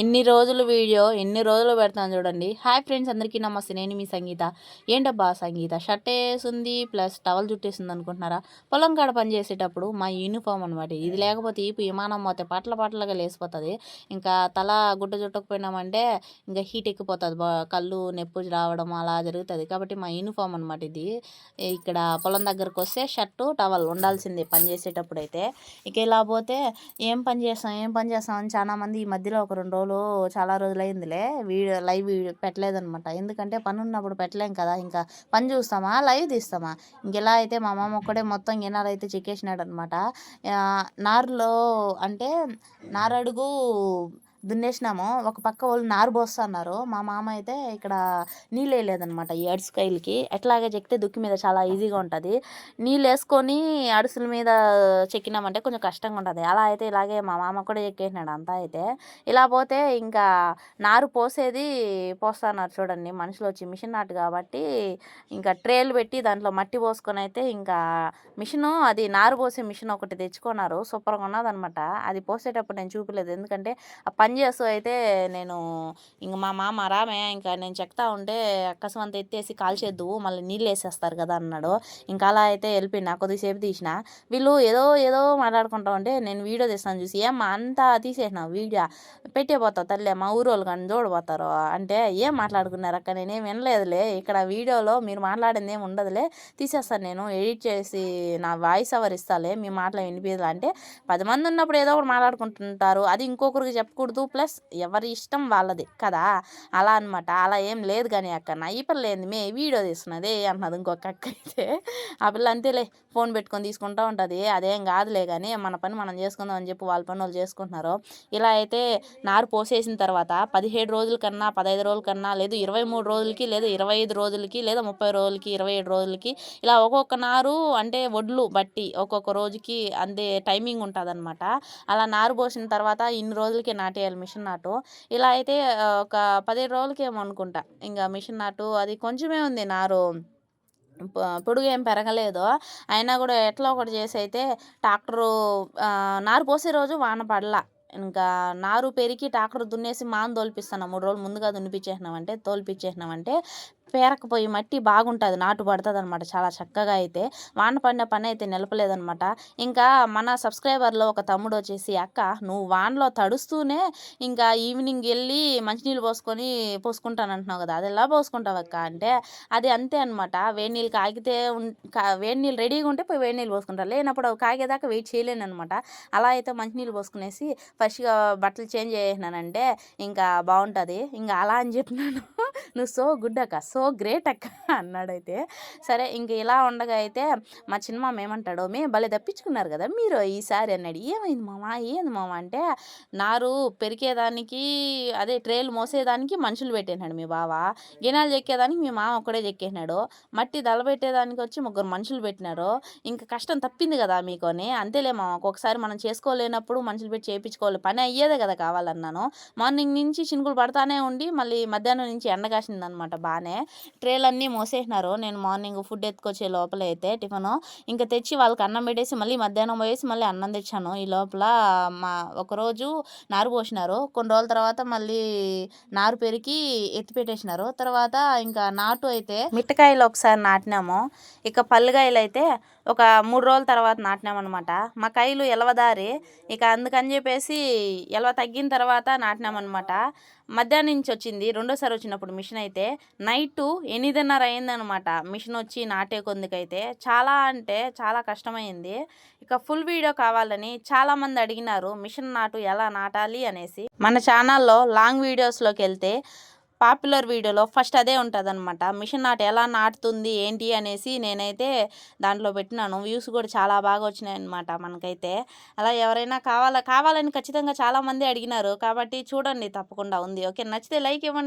ఎన్ని రోజులు వీడియో ఎన్ని రోజులు పెడతాను చూడండి. హాయ్ ఫ్రెండ్స్ అందరికీ నమస్తే. నేను మీ సంగీత. ఏంటబ్బా సంగీత? షర్ట్ వేసింది ప్లస్ టవల్ జుట్టేసింది అనుకుంటున్నారా? పొలం కాడ పని చేసేటప్పుడు మా యూనిఫామ్ అనమాట ఇది లేకపోతే ఈ విమానం పోతే పట్ల పట్లగా లేసిపోతుంది. ఇంకా తల గుడ్డ చుట్టకపోయినామంటే ఇంకా హీట్ ఎక్కిపోతుంది. కళ్ళు నొప్పి రావడం అలా జరుగుతుంది. కాబట్టి మా యూనిఫామ్ అనమాట ఇది. ఇక్కడ పొలం దగ్గరకు వస్తే షర్టు టవల్ ఉండాల్సిందే పని చేసేటప్పుడు అయితే ఇక ఇలా పోతే ఏం పని చేస్తాం ఏం పని చేస్తాం అని చాలా మంది ఈ మధ్యలో ఒక రెండు రోజులు చాలా రోజులైందిలే. వీడియో లైవ్ వీడియో పెట్టలేదనమాట. ఎందుకంటే పని ఉన్నప్పుడు పెట్టలేం కదా. ఇంకా పని చూస్తామా? లైవ్ తీస్తామా? ఇంకెలా అయితే మా మామ ఒక్కడే మొత్తం గినాలు అయితే చెక్కేసినాడు అనమాట నారులో అంటే నారడుగు దున్నేసినాము. ఒక పక్క వాళ్ళు నారు పోస్తున్నారు మా మామ అయితే ఇక్కడ నీళ్ళు వేయలేదనమాట ఈ అడుసుకాయలకి ఎట్లాగే చెక్కితే దుక్కి మీద చాలా ఈజీగా ఉంటుంది. నీళ్ళు వేసుకొని అడుసుల మీద చెక్కినామంటే కొంచెం కష్టంగా ఉంటుంది. అలా అయితే ఇలాగే మా మామ కూడా చెక్కేసినాడు అంతా అయితే. ఇలా పోతే ఇంకా నారు పోసేది పోస్తున్నారు చూడండి. మనుషులు వచ్చి మిషన్ నాటు కాబట్టి ఇంకా ట్రేలు పెట్టి దాంట్లో మట్టి పోసుకొని అయితే ఇంకా మిషను అది నారు పోసే మిషన్ ఒకటి తెచ్చుకున్నారు. సూపర్గా ఉన్నదనమాట అది పోసేటప్పుడు నేను చూపలేదు. ఎందుకంటే ఆ పని చేస్తూ అయితే నేను ఇంక మా మామ రామే ఇంకా నేను చెప్తా ఉంటే అకస్మాత్ ఎత్తేసి కాల్చేద్దు మళ్ళీ నీళ్ళు వేసేస్తారు కదా అన్నాడు. ఇంకా అలా అయితే వెళ్ళిపోయినా కొద్దిసేపు తీసిన. వీళ్ళు ఏదో ఏదో మాట్లాడుకుంటా ఉంటే నేను వీడియో తీస్తాను చూసి ఏమ్మా అంతా తీసేసిన వీడియో? పెట్టే పోతావు మా మా వాళ్ళు కానీ చూడబోతారు అంటే ఏం మాట్లాడుకున్నారు అక్క? నేనేం వినలేదులే. ఇక్కడ వీడియోలో మీరు మాట్లాడింది ఏమి ఉండదులే. తీసేస్తాను నేను ఎడిట్ చేసి నా వాయిస్ ఎవరు ఇస్తాలే మీ మాటలు వినిపించాలి అంటే పది మంది ఉన్నప్పుడు ఏదో ఒకటి మాట్లాడుకుంటుంటారు. అది ఇంకొకరికి చెప్పకూడదు ప్లస్ ఎవరి ఇష్టం వాళ్ళది కదా? అలా అనమాట అలా ఏం లేదు కానీ అక్క నా ఈ మే వీడియో తీస్తున్నదే అన్నది ఇంకొక అక్క అయితే. ఆ పిల్ల అంతేలే ఫోన్ పెట్టుకొని తీసుకుంటూ ఉంటుంది. అదేం కాదులే కానీ మన పని మనం చేసుకుందాం అని చెప్పి వాళ్ళ పని వాళ్ళు చేసుకుంటున్నారు. ఇలా అయితే నారు పోసేసిన తర్వాత పదిహేడు రోజుల కన్నా పదహైదు రోజుల కన్నా లేదు ఇరవై మూడు రోజులకి లేదా ఇరవై ఐదు రోజులకి లేదా ముప్పై రోజులకి ఇరవై ఏడు రోజులకి ఇలా ఒక్కొక్క నారు అంటే వడ్లు బట్టి ఒక్కొక్క రోజుకి అంతే టైమింగ్ ఉంటుంది అనమాట అలా నారు పోసిన తర్వాత ఇన్ని రోజులకి నాటే నాటేయాలి మిషన్ నాటు. ఇలా అయితే ఒక పదిహేడు రోజులకి ఏమో అనుకుంటా. ఇంకా మిషన్ నాటు అది కొంచెమే ఉంది నారు. పొడుగు ఏం పెరగలేదు. అయినా కూడా ఎట్లా ఒకటి చేసి అయితే ట్రాక్టరు నారు పోసే రోజు వాన పడలా. ఇంకా నారు పెరిగి ట్రాక్టర్ దున్నేసి మాను తోల్పిస్తాను. మూడు రోజులు ముందుగా దున్నిపించేసినామంటే తోల్పించేసినామంటే పేరకపోయి మట్టి బాగుంటుంది నాటు పడుతుంది అనమాట చాలా చక్కగా అయితే. వాన పడిన పని అయితే నిలపలేదనమాట. ఇంకా మన సబ్స్క్రైబర్లో ఒక తమ్ముడు వచ్చేసి అక్క నువ్వు వానలో తడుస్తూనే ఇంకా ఈవినింగ్ వెళ్ళి మంచినీళ్ళు పోసుకొని పోసుకుంటాను అంటున్నావు కదా అది ఎలా పోసుకుంటావు అక్క? అంటే అది అంతే అనమాట. వేడి నీళ్ళు కాగితే వేడి నీళ్ళు రెడీగా ఉంటే పోయి వేడి నీళ్ళు పోసుకుంటారు. లేనప్పుడు కాగేదాకా వెయిట్ చేయలేను అనమాట అలా అయితే మంచినీళ్ళు పోసుకునేసి ఫస్ట్గా బట్టలు చేంజ్ చేసినానంటే ఇంకా బాగుంటుంది. ఇంకా అలా అని చెప్పినాను. నువ్వు సో గుడ్ అక్క సో గ్రేట్ అక్క అన్నాడైతే. సరే ఇంక ఇలా ఉండగా అయితే మా చిన్నమామ ఏమంటాడో మేము భలే తప్పించుకున్నారు కదా మీరు ఈసారి అన్నాడు. ఏమైంది మామ ఏంది మామ? అంటే నారు పెరికేదానికి అదే ట్రేలు మోసేదానికి మనుషులు పెట్టేనాడు మీ బావ. గినాలు చెక్కేదానికి మీ మామ ఒక్కడే చెక్కేసినాడు. మట్టి దళబెట్టేదానికి వచ్చి ముగ్గురు మనుషులు పెట్టినారు. ఇంకా కష్టం తప్పింది కదా మీకొని అంతేలే మామ ఒక్కొక్కసారి మనం చేసుకోలేనప్పుడు మనుషులు పెట్టి చేయించుకోవాలి. పని అయ్యేదే కదా కావాలన్నాను. మార్నింగ్ నుంచి చినుకులు పడతానే ఉండి మళ్ళీ మధ్యాహ్నం నుంచి ఎండ కాసిందనమాట బాగానే ట్రేలన్నీ మోసేసినారు. నేను మార్నింగ్ ఫుడ్ ఎత్తుకొచ్చే లోపల అయితే టిఫను. ఇంకా తెచ్చి వాళ్ళకి అన్నం పెట్టేసి మళ్ళీ మధ్యాహ్నం పోయేసి మళ్ళీ అన్నం తెచ్చాను. ఈ లోపల మా ఒకరోజు నారు పోసినారు. కొన్ని రోజుల తర్వాత మళ్ళీ నారు పెరిగి ఎత్తి పెట్టేసినారు. తర్వాత ఇంకా నాటు అయితే మిట్టకాయలు ఒకసారి నాటినాము. ఇక పల్లికాయలు అయితే ఒక మూడు రోజుల తర్వాత నాటినామన్నమాట మా కాయలు ఎలవదారి. ఇక అందుకని చెప్పేసి ఎలవ తగ్గిన తర్వాత నాటినామన్నమాట మధ్యాహ్నం నుంచి వచ్చింది. రెండోసారి వచ్చినప్పుడు మిషన్ అయితే నైట్ ఎనిమిదిన్నర అయిందనమాట. మిషన్ వచ్చి నాటే కొందుకైతే చాలా అంటే చాలా కష్టమైంది. ఇక ఫుల్ వీడియో కావాలని చాలామంది అడిగినారు మిషన్ నాటు ఎలా నాటాలి అనేసి. మన ఛానల్లో లాంగ్ వీడియోస్లోకి వెళ్తే పాపులర్ వీడియోలో ఫస్ట్ అదే ఉంటుంది అనమాట మిషన్ నాట్ ఎలా నాటుతుంది ఏంటి అనేసి నేనైతే దాంట్లో పెట్టినాను. వ్యూస్ కూడా చాలా బాగా వచ్చినాయి అనమాట మనకైతే. అలా ఎవరైనా కావాలా కావాలని ఖచ్చితంగా చాలామంది అడిగినారు. కాబట్టి చూడండి తప్పకుండా ఉంది. ఓకే నచ్చితే లైక్ ఇవ్వండి.